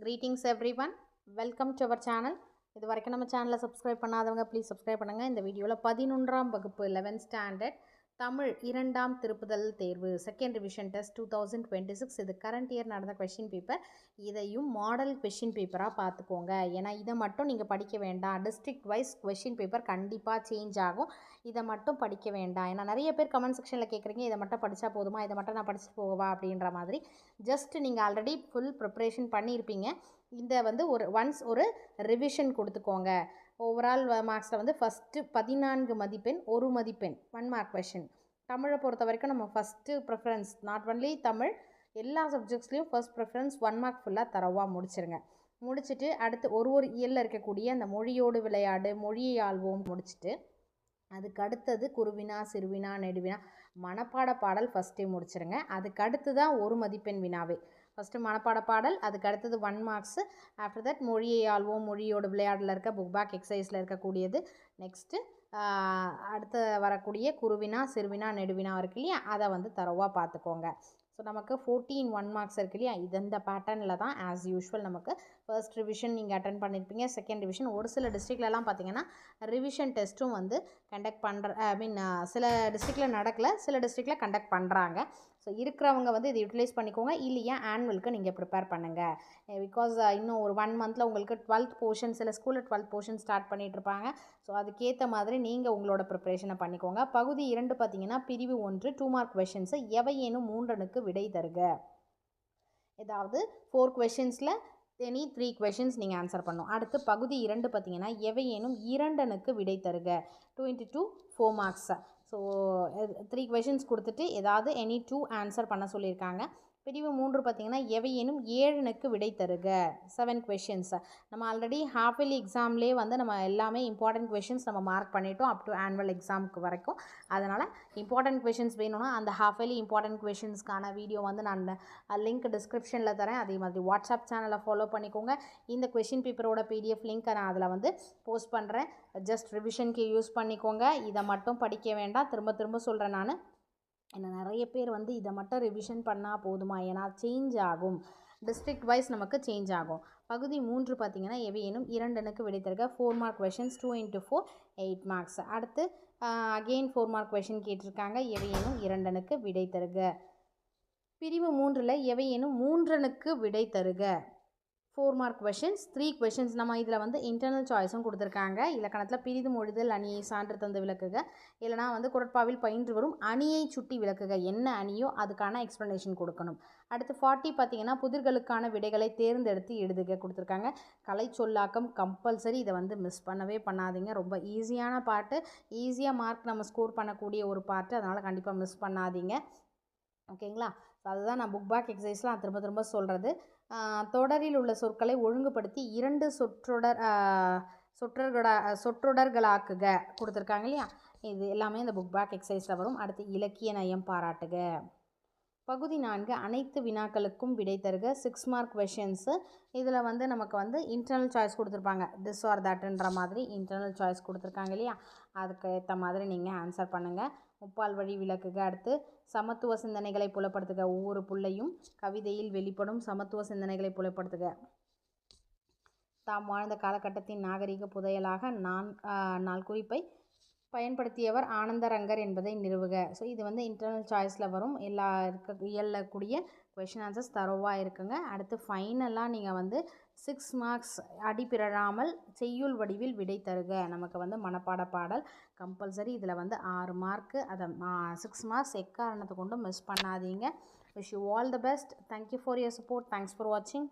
Greetings everyone welcome to our channel இது வரைக்கும் நம்ம சேனலை சப்ஸ்கிரைப் பண்ணாதவங்க ப்ளீஸ் சப்ஸ்கிரைப் பண்ணுங்கள் இந்த வீடியோவில் பதினொன்றாம் வகுப்பு 11th ஸ்டாண்டர்ட் தமிழ் இரண்டாம் திருப்புதல் தேர்வு second revision test two thousand twenty six இது கரண்ட் இயர் நடந்த கொஷின் பேப்பர் இதையும் மாடல் கொஷின் பேப்பராக பார்த்துக்கோங்க. ஏன்னா இதை மட்டும் நீங்கள் படிக்க வேண்டாம். டிஸ்ட்ரிக்ட் வைஸ் கொஷின் பேப்பர் கண்டிப்பாக சேஞ்ச் ஆகும். இதை மட்டும் படிக்க வேண்டாம். ஏன்னா நிறைய பேர் கமெண்ட் செக்ஷனில் கேட்குறீங்க இதை மட்டும் படித்தா போதுமா? இதை மட்டும் நான் படிச்சுட்டு போகவா? அப்படின்ற மாதிரி. ஜஸ்ட் நீங்கள் ஆல்ரெடி ஃபுல் ப்ரிப்ரேஷன் பண்ணியிருப்பீங்க இந்த வந்து ஒரு ஒன்ஸ் ஒரு ரிவிஷன் கொடுத்துக்கோங்க. ஓவரால் மார்க்ஸில் வந்து ஃபஸ்ட்டு பதினான்கு மதிப்பெண் ஒரு மதிப்பெண். ஒன் மார்க் கொஷின் தமிழை பொறுத்த வரைக்கும் நம்ம first preference not only Tamil எல்லா சப்ஜெக்ட்ஸ்லேயும் ஃபஸ்ட் ப்ரிஃபரன்ஸ் ஒன் மார்க் ஃபுல்லாக தரவாக முடிச்சிருங்க. முடிச்சுட்டு அடுத்து ஒரு ஒரு இயலில் இருக்கக்கூடிய அந்த மொழியோடு விளையாடு மொழியை ஆள்வோம் முடிச்சுட்டு அதுக்கு அடுத்தது குருவினா சிறுவினா நெடுவினா மனப்பாட பாடல் ஃபஸ்ட்டே முடிச்சிருங்க. அதுக்கு அடுத்து தான் ஒரு மதிப்பெண் வினாவே. ஃபஸ்ட்டு மனப்பாட பாடல் அதுக்கு அடுத்தது ஒன் மார்க்ஸு ஆஃப்டர் தட் மொழியை ஆள்வோம். மொழியோட விளையாடில் இருக்க புக் பேக் எக்ஸசைஸில் இருக்கக்கூடியது. நெக்ஸ்ட்டு அடுத்து வரக்கூடிய குருவினா சிறுவினா நெடுவினா இருக்கு இல்லையா? அதை வந்து தரவாக பார்த்துக்கோங்க. ஸோ நமக்கு ஃபோர்டீன் ஒன் மார்க்ஸ் இருக்கு இல்லையா? இது இந்த பேட்டர்னில் தான் ஆஸ் யூஷுவல் நமக்கு ஃபர்ஸ்ட் ரிவிஷன் நீங்கள் அட்டன் பண்ணியிருப்பீங்க செகண்ட் ரிவிஷன் ஒரு சில டிஸ்ட்ரிக்ட்லலாம் பார்த்தீங்கன்னா ரிவிஷன் டெஸ்ட்டும் வந்து கண்டக்ட் பண்ணுற ஐ மீன் சில டிஸ்ட்ரிக்டில் நடக்கலை சில டிஸ்ட்ரிக்டில் கண்டக்ட் பண்ணுறாங்க ஸோ இருக்கிறவங்க வந்து இதை யூட்டிலைஸ் பண்ணிக்கோங்க. இல்லையா ஆனுவலுக்கு நீங்கள் ப்ரிப்பேர் பண்ணுங்கள் பிகாஸ் இன்னும் ஒரு ஒன் மந்தில் உங்களுக்கு டுவெல்த் போர்ஷன் சில ஸ்கூலில் டுவெல்த் போர்ஷன் ஸ்டார்ட் பண்ணிகிட்ருப்பாங்க ஸோ அதுக்கேற்ற மாதிரி நீங்கள் உங்களோட ப்ரிப்ரேஷனை பண்ணிக்கோங்க. பகுதி இரண்டு பார்த்தீங்கன்னா பிரிவு ஒன்று டூ மார்க் கொஷின்ஸு எவையேனும் மூன்றனுக்கு விடை தருக. ஏதாவது ஃபோர் கொஷின்ஸில் எனி த்ரீ கொஷின்ஸ் நீங்கள் ஆன்சர் பண்ணணும். அடுத்து பகுதி இரண்டு பார்த்தீங்கன்னா எவையேனும் இரண்டனுக்கு விடை தருக. Twenty two four marks so three questions கொடுத்துட்டு ஏதாவது எனி டூ ஆன்சர் பண்ண சொல்லியிருக்காங்க. பிரிவு மூன்று பார்த்திங்கன்னா எவையேனும் ஏழனுக்கு விடை தருக. செவன் கொஷின்ஸ் நம்ம ஆல்ரெடி ஹாஃப் இயர்லி எக்ஸாம்லேயே வந்து நம்ம எல்லாமே இம்பார்ட்டன்ட் கொஷின்ஸ் நம்ம மார்க் பண்ணிட்டோம் அப் டு ஆனுவல் எக்ஸாமுக்கு வரைக்கும். அதனால் இம்பார்ட்டன்ட் கொஷின்ஸ் வேணும்னா அந்த ஹாஃப் இயர்லி இம்பார்ட்டன்ட் கொஷின்ஸ்க்கான வீடியோ வந்து நான் லிங்க் டிஸ்கிரிப்ஷனில் தரேன். அதே மாதிரி வாட்ஸ்அப் சேனலை ஃபாலோ பண்ணிக்கோங்க. இந்த கொஷின் பேப்பரோட பிடிஎஃப் லிங்க்கை நான் அதில் வந்து போஸ்ட் பண்ணுறேன் ஜஸ்ட் ரிவிஷனுக்கு யூஸ் பண்ணிக்கோங்க. இதை மட்டும் படிக்க வேண்டாம். திரும்ப திரும்ப சொல்கிறேன் நான். ஏன்னா நிறைய பேர் வந்து இதை மட்டும் ரிவிஷன் பண்ணால் போதுமா? ஏன்னா சேஞ்ச் ஆகும். டிஸ்ட்ரிக்ட் வைஸ் நமக்கு சேஞ்ச் ஆகும். பகுதி மூன்று பார்த்திங்கன்னா எவையேனும் இரண்டனுக்கு விடை தருக four mark questions two into four eight marks அடுத்து அகெயின் ஃபோர் மார்க் கொஷின் கேட்டிருக்காங்க. எவையேனும் இரண்டனுக்கு விடை தருக பிரிவு மூன்றில் எவையேனும் மூன்றனுக்கு விடை தருக four mark questions three questions நம்ம இதில் வந்து இன்டர்னல் சாய்ஸும் கொடுத்துருக்காங்க. இலக்கணத்தில் பிரிதும் ஒழுதல் அணியை சான்று தந்து விளக்குக. இல்லைனா வந்து குரட்பாவில் பயின்று வரும் அணியை சுட்டி விளக்குக. என்ன அணியோ அதுக்கான எக்ஸ்ப்ளனேஷன் கொடுக்கணும். அடுத்து ஃபார்ட்டி பார்த்தீங்கன்னா புதிர்களுக்கான விடைகளை தேர்ந்தெடுத்து எழுதுக கொடுத்துருக்காங்க. கலை சொல்லாக்கம் கம்பல்சரி இதை வந்து மிஸ் பண்ணவே பண்ணாதீங்க. ரொம்ப ஈஸியான பாட்டு. ஈஸியாக மார்க் நம்ம ஸ்கோர் பண்ணக்கூடிய ஒரு பாட்டு. அதனால் கண்டிப்பாக மிஸ் பண்ணாதீங்க. ஓகேங்களா ஸோ அதுதான் நான் புக் பேக் எக்ஸசைஸ்லாம் திரும்ப திரும்ப சொல்கிறது தொடரில் உள்ள சொற்களை ஒழுங்குபடுத்தி இரண்டு சொற்றொடர் சொற்றொடர்களா சொற்றொடர்களாக்குக கொடுத்துருக்காங்க இல்லையா? இது எல்லாமே இந்த புக் பேக் எக்ஸசைஸில் வரும். அடுத்து இலக்கிய நயம் பாராட்டுக. பகுதி நான்கு அனைத்து வினாக்களுக்கும் விடை தருக. சிக்ஸ் மார்க் கொஷின்ஸு இதில் வந்து நமக்கு வந்து இன்டர்னல் சாய்ஸ் கொடுத்துருப்பாங்க. திஸ் ஆர் தட்டுன்ற மாதிரி இன்டர்னல் சாய்ஸ் கொடுத்துருக்காங்க இல்லையா? அதுக்கு ஏற்ற மாதிரி நீங்கள் ஆன்சர் பண்ணுங்கள் முப்பால் வழி விளக்குக. அடுத்து சமத்துவ சிந்தனைகளை புலப்படுத்துக. ஒவ்வொரு புள்ளையும் கவிதையில் வெளிப்படும் சமத்துவ சிந்தனைகளை புலப்படுத்துக. தாம் வாழ்ந்த காலகட்டத்தின் நாகரிக புதையலாக நான் நாள் குறிப்பை பயன்படுத்தியவர் ஆனந்தரங்கர் என்பதை நிறுவுக. ஸோ இது வந்து இன்டர்னல் சாய்ஸில் வரும். எல்லா இருக்க இயலக்கூடிய கொஷின் ஆன்சர்ஸ் தரோவாக இருக்குங்க. அடுத்து ஃபைனலாக நீங்கள் வந்து சிக்ஸ் மார்க்ஸ் அடிப்பிறழாமல் செய்யுள் வடிவில் விடை தருக. நமக்கு வந்து மனப்பாட பாடல் கம்பல்சரி இதில் வந்து ஆறு மார்க்கு அதை சிக்ஸ் மார்க்ஸ் எக்காரணத்தை கொண்டும் மிஸ் பண்ணாதீங்க. Wish you all the best thank you for your support thanks for வாட்சிங்